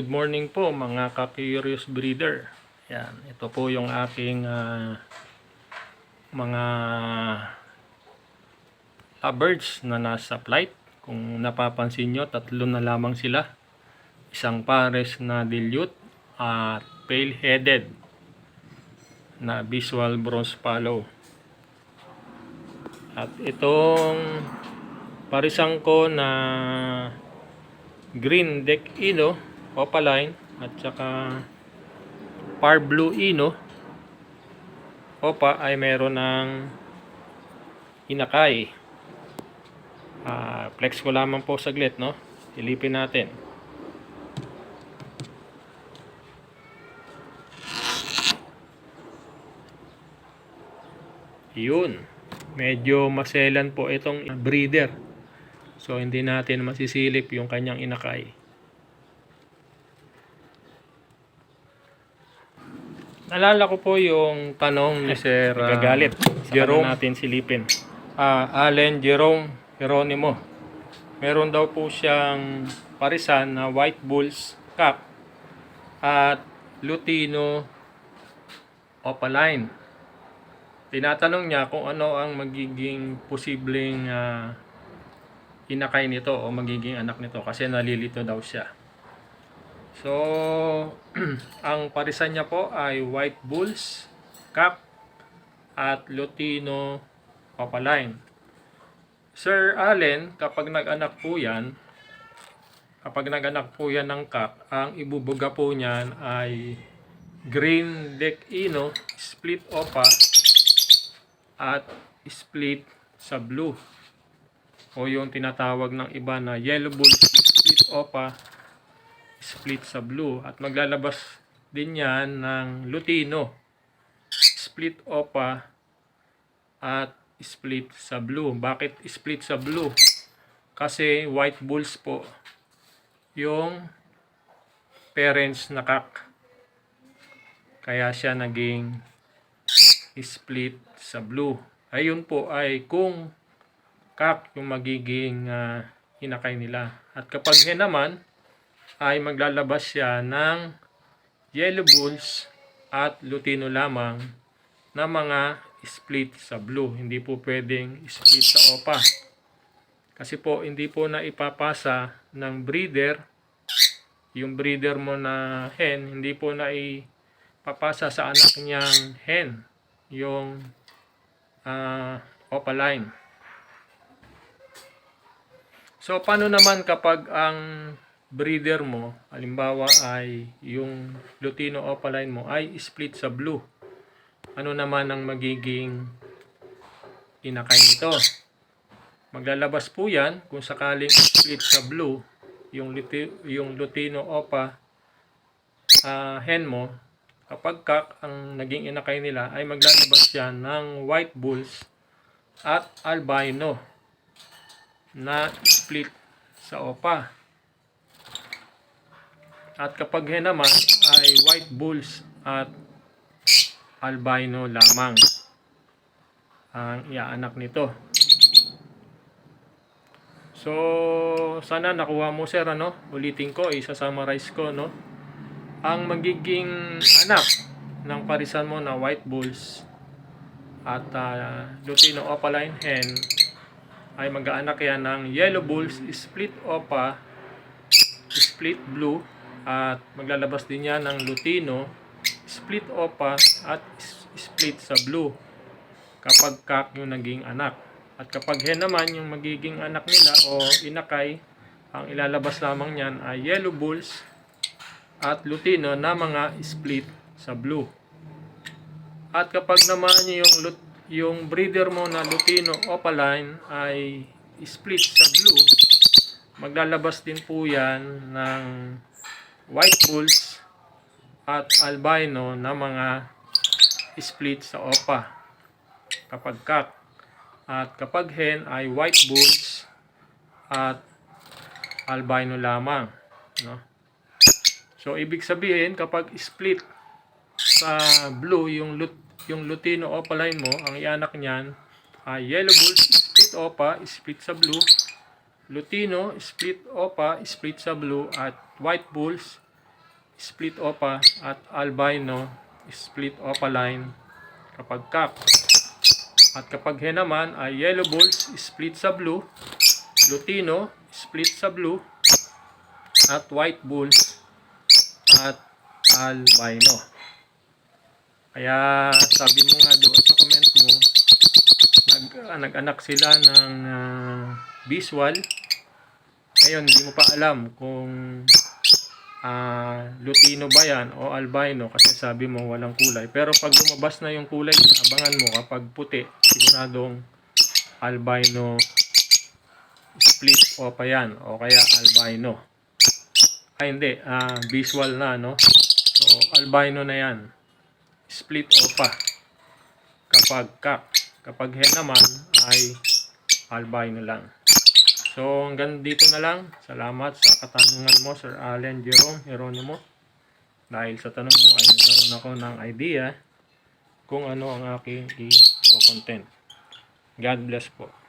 Good morning po mga ka-curious breeder. Yan, ito po yung aking ah, mga lovebirds na nasa flight. Kung napapansin nyo, tatlo na lamang sila. Isang pares na dilute at pale-headed na visual bronze fallow. At itong parisang ko na green deck ino opaline at saka par blue ino opa ay meron ng inakay. Ah, flex ko lamang po saglit no? Silipin natin. Yun. Medyo maselan po itong breeder. So hindi natin masisilip yung kanyang inakay. Nalala ko po yung tanong ni Sir uh, nagagalit. Jerome natin silipin. Ah, Allen Jerome Geronimo. Meron daw po siyang parisan na White Bulls Cup at Lutino Opaline. Tinatanong niya kung ano ang magiging posibleng ah, inakay nito o magiging anak nito kasi nalilito daw siya. So, ang parisan niya po ay White Bulls, Cup, at Lutino Opaline. Sir Allen, kapag nag-anak po yan, kapag nag-anak po yan ng Cup, ang ibubuga po niyan ay Green Deck Ino, Split Opa, at Split sa Blue o yung tinatawag ng iba na yellow bull split opa split sa blue. At maglalabas din yan ng lutino. Split opa at split sa blue. Bakit split sa blue? Kasi white bulls po yung parents na kak. Kaya siya naging split sa blue. Ayun po ay kung kak yung magiging ah, hinakay nila. At kapag hen naman, ay maglalabas siya ng yellow bulls at lutino lamang na mga split sa blue. Hindi po pwedeng split sa opa. Kasi po, hindi po na ipapasa ng breeder yung breeder mo na hen, hindi po na ipapasa sa anak niyang hen yung ah, opaline. So, paano naman kapag ang breeder mo, halimbawa ay yung Lutino Opaline mo ay split sa blue? Ano naman ang magiging inakay nito? Maglalabas po yan kung sakaling split sa blue yung, yung Lutino Opa ah, hen mo. Kapag kak ang naging inakay nila ay maglalabas yan ng white bulls at albino na split sa opa. At kapag hen naman ay white bulls at albino lamang ang iaanak nito. So, sana nakuha mo sir ano? Ulitin ko, isa-summarize ko no. Ang magiging anak ng parisan mo na white bulls at uh, Lutino Opaline hen ay mag-aanak yan ng yellow bulls, split opa, split blue, at maglalabas din yan ng lutino, split opa, at split sa blue kapag kak yung naging anak. At kapag hen naman yung magiging anak nila o inakay, ang ilalabas lamang niyan ay yellow bulls at lutino na mga split sa blue. At kapag naman yung yung breeder mo na Lutino Opaline ay split sa blue, maglalabas din po yan ng white bulls at albino na mga split sa opa kapag kak. At kapag hen ay white bulls at albino lamang. No? So, ibig sabihin, kapag split sa blue, yung lut yung Lutino Opaline mo, ang ianak niyan ay Yellow Bulls, split opa, split sa blue, Lutino, split opa, split sa blue, at White Bulls, split opa at albino split opaline kapag cock. At kapag hen naman ay yellow bulls split sa blue, lutino split sa blue, at white bulls at albino. Kaya sabi mo nga doon sa comment mo, nag, ah, nag-anak sila ng uh, biswal. Ngayon, hindi mo pa alam kung ah, lutino ba yan o albino kasi sabi mo walang kulay. Pero pag lumabas na yung kulay niya, abangan mo kapag puti, siguradong albino split o pa yan o kaya albino. Ay hindi, ah, visual na no. So albino na yan. Split opa. Kapag cock. Kapag hen naman ay albino lang. So hanggang dito na lang. Salamat sa katanungan mo Sir Allen Jerome Heronimo. Dahil sa tanong mo ay nagkaroon ako ng idea kung ano ang aking i-content. God bless po.